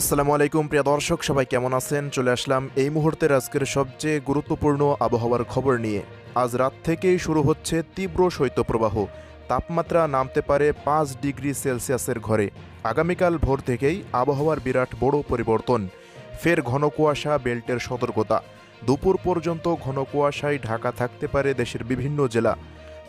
আসসালামু আলাইকুম, প্রিয় দর্শক, সবাই কেমন আছেন? চলে আসলাম এই মুহূর্তের আজকের সবচেয়ে গুরুত্বপূর্ণ আবহাওয়ার খবর নিয়ে। আজ রাত থেকেই শুরু হচ্ছে তীব্র শৈত্যপ্রবাহ। তাপমাত্রা নামতে পারে পাঁচ ডিগ্রি সেলসিয়াসের ঘরে। আগামীকাল ভোর থেকেই আবহাওয়ার বিরাট বড় পরিবর্তন। ফের ঘন কুয়াশা, বেল্টের সতর্কতা। দুপুর পর্যন্ত ঘন কুয়াশায় ঢাকা থাকতে পারে দেশের বিভিন্ন জেলা।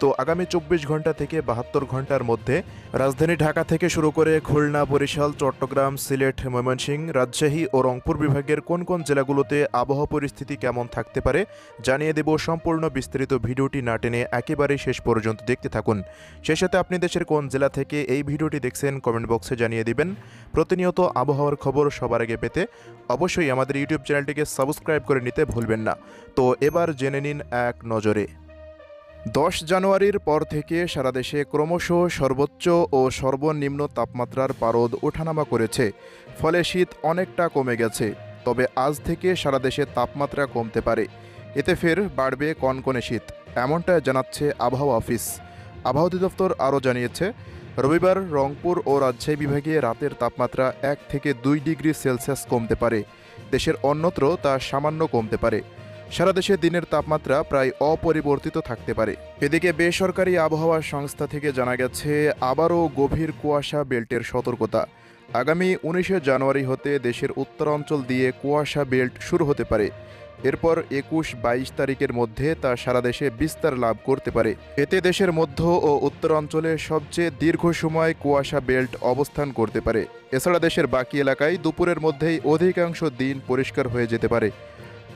তো আগামী চব্বিশ ঘণ্টা থেকে বাহাত্তর ঘণ্টার মধ্যে রাজধানী ঢাকা থেকে শুরু করে খুলনা, বরিশাল, চট্টগ্রাম, সিলেট, ময়মনসিংহ, রাজশাহী ও রংপুর বিভাগের কোন কোন জেলাগুলোতে আবহাওয়া পরিস্থিতি কেমন থাকতে পারে জানিয়ে দেব সম্পূর্ণ বিস্তারিত ভিডিওটি না টেনে একেবারে শেষ পর্যন্ত দেখতে থাকুন। সেই সাথে আপনি দেশের কোন জেলা থেকে এই ভিডিওটি দেখছেন কমেন্ট বক্সে জানিয়ে দিবেন। প্রতিনিয়ত আবহাওয়ার খবর সবার আগে পেতে অবশ্যই আমাদের ইউটিউব চ্যানেলটিকে সাবস্ক্রাইব করে নিতে ভুলবেন না। তো এবার জেনে নিন এক নজরে। দশ জানুয়ারির পর থেকে সারা দেশে ক্রমশ সর্বোচ্চ ও সর্বনিম্ন তাপমাত্রার পারদ ওঠানামা করেছে। ফলে শীত অনেকটা কমে গেছে। তবে আজ থেকে সারা দেশে তাপমাত্রা কমতে পারে। এতে ফের বাড়বে কনকনে শীত, এমনটা জানাচ্ছে আবহাওয়া অফিস। আবহাওয়া অধিদপ্তর আরও জানিয়েছে, রবিবার রংপুর ও রাজশাহী বিভাগে রাতের তাপমাত্রা এক থেকে দুই ডিগ্রি সেলসিয়াস কমতে পারে। দেশের অন্যত্র তা সামান্য কমতে পারে। সারা দেশে দিনের তাপমাত্রা প্রায় অপরিবর্তিত থাকতে পারে। এদিকে বেসরকারি আবহাওয়া সংস্থা থেকে জানা গেছে, আবারও গভীর কুয়াশা বেল্টের সতর্কতা। আগামী উনিশে জানুয়ারি হতে দেশের উত্তরাঞ্চল দিয়ে কুয়াশা বেল্ট শুরু হতে পারে। এরপর একুশ বাইশ তারিখের মধ্যে তা সারা দেশে বিস্তার লাভ করতে পারে। এতে দেশের মধ্য ও উত্তরাঞ্চলে সবচেয়ে দীর্ঘ সময় কুয়াশা বেল্ট অবস্থান করতে পারে। এছাড়া দেশের বাকি এলাকায় দুপুরের মধ্যেই অধিকাংশ দিন পরিষ্কার হয়ে যেতে পারে।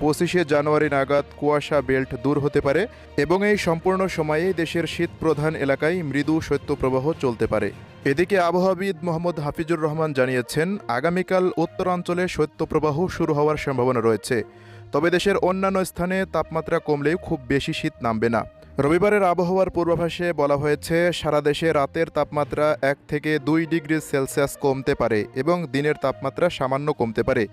পঁচিশে জানুয়ারি নাগাদ কুয়াশা বেল্ট দূর হতে পারে এবং এই সম্পূর্ণ সময়ে দেশের শীত প্রধান এলাকায় মৃদু শৈত্যপ্রবাহ চলতে পারে। এদিকে আবহাওয়াবিদ মোহাম্মদ হাফিজুর রহমান জানিয়েছেন, আগামীকাল উত্তরাঞ্চলে শৈত্যপ্রবাহ শুরু হওয়ার সম্ভাবনা রয়েছে। তবে দেশের অন্যান্য স্থানে তাপমাত্রা কমলেও খুব বেশি শীত নামবে না। রবিবারের আবহাওয়ার পূর্বাভাসে বলা হয়েছে, সারা দেশে রাতের তাপমাত্রা এক থেকে দুই ডিগ্রি সেলসিয়াস কমতে পারে এবং দিনের তাপমাত্রা সামান্য কমতে পারে।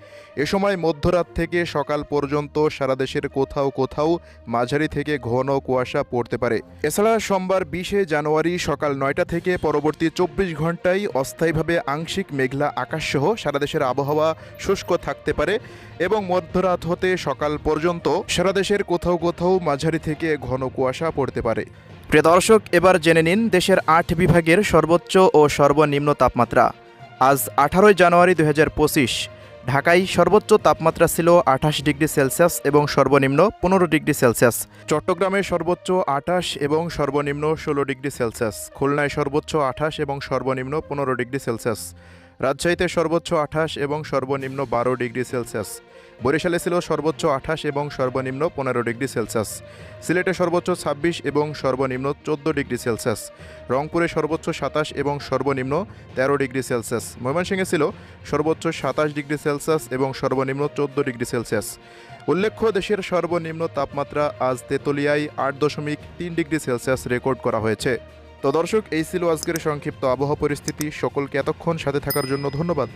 এ সময় মধ্যরাত থেকে সকাল পর্যন্ত সারা দেশের কোথাও কোথাও মাঝারি থেকে ঘন কুয়াশা পড়তে পারে। এছাড়া সোমবার বিশে জানুয়ারি সকাল নয়টা থেকে পরবর্তী চব্বিশ ঘন্টায় অস্থায়ীভাবে আংশিক মেঘলা আকাশসহ সারা দেশের আবহাওয়া শুষ্ক থাকতে পারে এবং মধ্যরাত হতে সকাল পর্যন্ত সারা দেশের কোথাও কোথাও মাঝারি থেকে ঘন কুয়াশা পড়তে পারে। প্রিয় দর্শক, এবার জেনে নিন দেশের আট বিভাগের সর্বোচ্চ ও সর্বনিম্ন তাপমাত্রা। আজ আঠারোই জানুয়ারি দু হাজার পঁচিশ, ঢাকায় সর্বোচ্চ তাপমাত্রা ছিল আঠাশ ডিগ্রি সেলসিয়াস এবং সর্বনিম্ন পনেরো ডিগ্রি সেলসিয়াস। চট্টগ্রামে সর্বোচ্চ আঠাশ এবং সর্বনিম্ন ষোলো ডিগ্রি সেলসিয়াস। খুলনায় সর্বোচ্চ আঠাশ এবং সর্বনিম্ন পনেরো ডিগ্রি সেলসিয়াস। রাজশাহীতে সর্বোচ্চ আঠাশ এবং সর্বনিম্ন বারো ডিগ্রি সেলসিয়াস। বরিশালে ছিল সর্বোচ্চ আঠাশ এবং সর্বনিম্ন পনেরো ডিগ্রি সেলসিয়াস। সিলেটে সর্বোচ্চ ছাব্বিশ এবং সর্বনিম্ন চোদ্দ ডিগ্রি সেলসিয়াস। রংপুরে সর্বোচ্চ সাতাশ এবং সর্বনিম্ন তেরো ডিগ্রি সেলসিয়াস। ময়মনসিংহে ছিল সর্বোচ্চ সাতাশ ডিগ্রি সেলসিয়াস এবং সর্বনিম্ন চোদ্দ ডিগ্রি সেলসিয়াস। উল্লেখ্য, দেশের সর্বনিম্ন তাপমাত্রা আজ তেতুলিয়ায় আট দশমিক তিন ডিগ্রি সেলসিয়াস রেকর্ড করা হয়েছে। তো দর্শক, এই ছিল আজকের সংক্ষিপ্ত আবহাওয়া পরিস্থিতি। সকলকে এতক্ষণ সাথে থাকার জন্য ধন্যবাদ।